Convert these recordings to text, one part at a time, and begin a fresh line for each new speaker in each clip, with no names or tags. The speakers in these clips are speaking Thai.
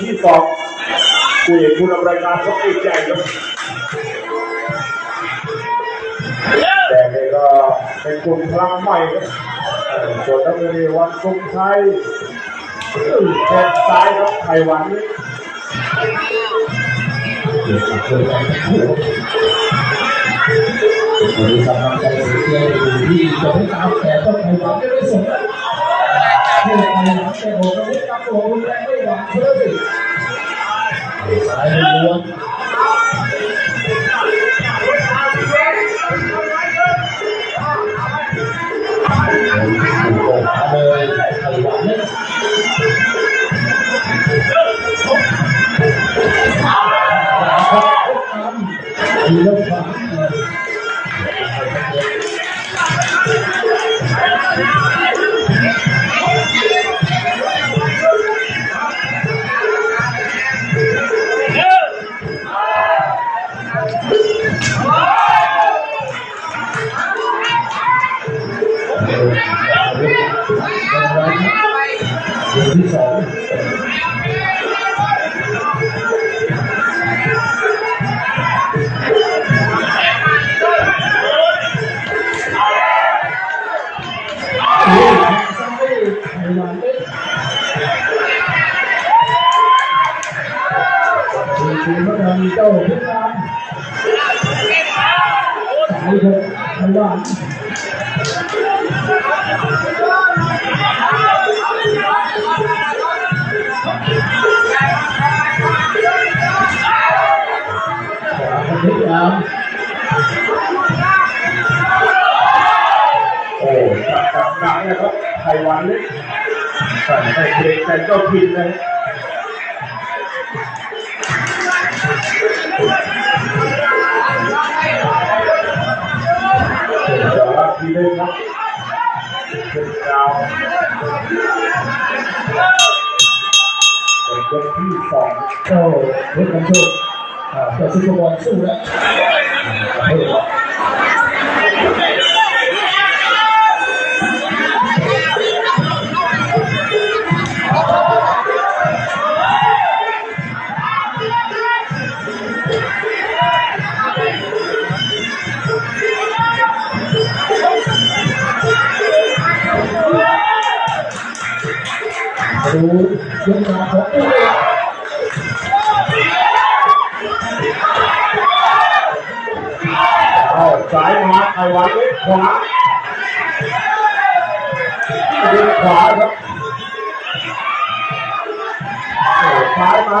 ที่สองผู้เอกผู้นำรายการก็ติดใจครับแต่นี่ก็เป็นกลุ่มพลังใหม่ครับเอ่อส่วนนักเรียนวันทรงชัยแขนซ้ายครับไข่หวานนี่
วันนี้กำลังใจเสียอยู่ที่จะไม่ตามแต่ต้องไปหวังไม่ได้สมนะที่ไหนไปหวังแต่โอ้ก็ไม่ตาม ตัว สายหกไข่หวานพยายาม
โอ้จับจับหนักนะครับไข่หวานนี่แต่ไม่เกรงใจเจ้าผิดเลย ครับเป็นดาวเป็นยกที่สอง
โอ้เพชรกันโชคอ่าแต่ซุปเปอร์บอลสู้แล้ว เอาของอุ้ย
เอาซ้ายมาไอวันนี่ขวาดึงขวาครับโอ้ซ้ายมา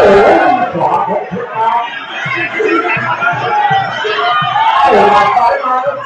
ข่หวันเล็กโอ้ยขวาของเพชรน้ำโอ้มาซ้ายมาครับ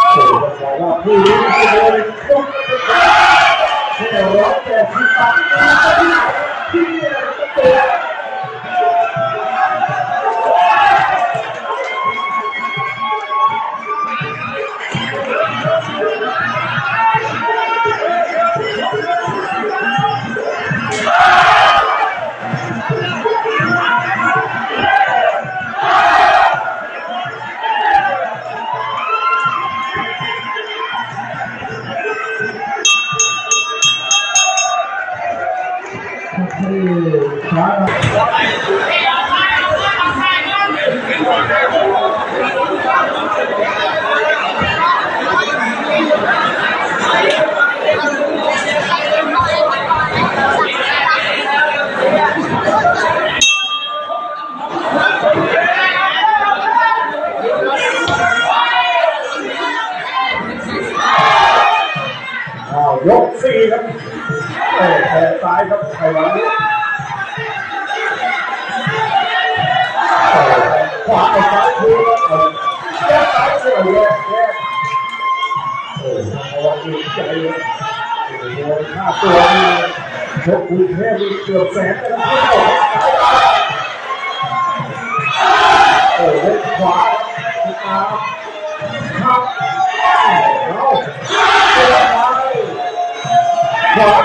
โอ้บอกว่าผู้นี้เลยต้องแค่ร้อยแปดสิบบาทที่นี่ก็เตะ ยกสี่ครับ เอ้แขนซ้ายครับไข่หวานนี้เอ้ขวาไอ้ซ้ายคือเอ้แยกซ้ายคือเอาแยกแยกโอ้ระวังอีใจเลยโอ้โหค่าตัวนี่ชกกรุงเทพเกือบแสนนะครับโอ้โหขวาครับครับเอาเสียไปขวา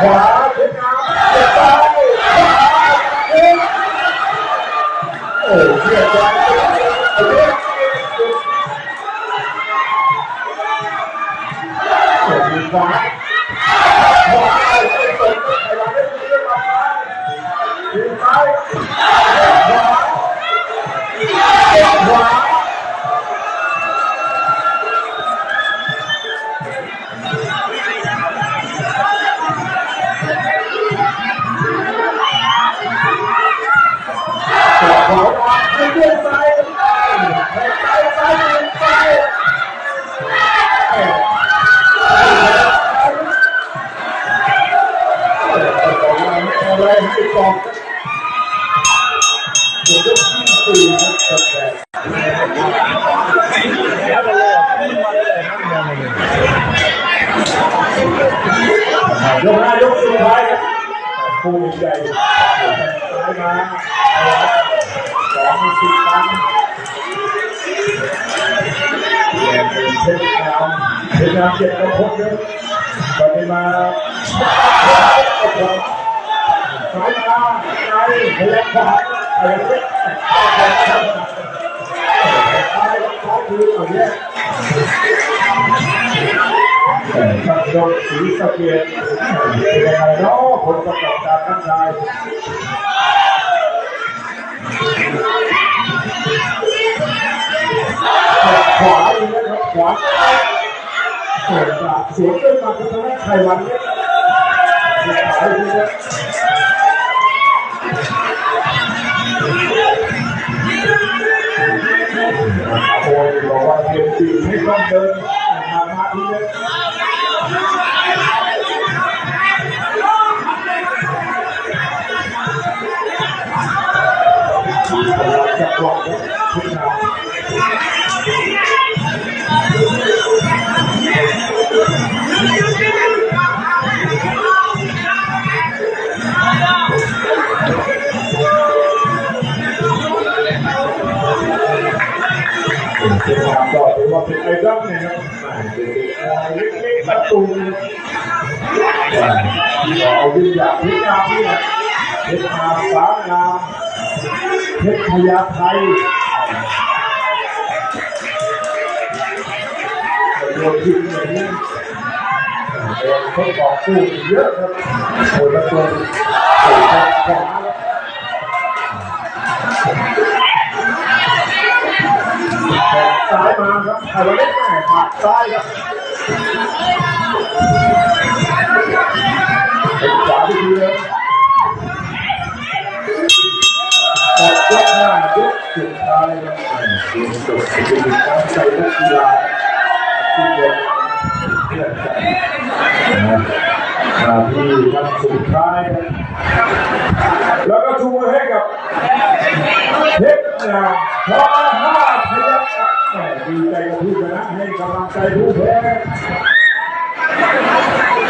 ขวาขึ้นมาเต็มซ้ายขวาขึ้นโอ้เสียใจขวาขวาเปิดไข่หวานได้ดีเลยมาทีมซ้าย เลี้ยงซ้ายซ้ายซ้ายเลี้ยงซ้ายเอ้ยอะไรให้กองผมก็ที่สี่นะครับยกหน้ายกสุดท้ายครับผู้ใหญ่ซ้ามสองสิบครั้งแย่เป็นเพชรน้ำเพชรน้ำเจ็ดกระพงเลยตอนนี้มาสายตาในพยัคฆ์ขวาอะไรเล็กซ้ายซ้ายคือเอาเนี่ยขับรถสีสะเกียดเป็นยังไงเนาะผลประกอบการทั้งชาย สวนด้วยมาพัฒนาไทยวันเนี่ยขวาอีนี่ยโอ้ยบอกว่าเตรียมตีไม่ต้องเดินมามาที่เลยจับหวะเนี่ย ถือว่าเป็นไอดอลเนี่ยครับเล็กๆประตูเอาดินอยากพิจารณาเนี่ยเพชรนาฟางามเพชรพญาไทยโดนทิ้งอย่างนี้โดนทดสอบสู้เยอะครับโดนประตูโดนขวา มาครับไข่วันเล็กแม่ผักซ้ายครับเป็นขวาที่ดีเลยตัดยกหน้ายกสุดท้ายครับเกมจบเป็นการใจนักกีฬาที่เดินเพื่อนกันนะมาที่วันสุดท้ายแล้วก็ชูมือให้กับเพชรนาพอห้า แหม่ดีใจกั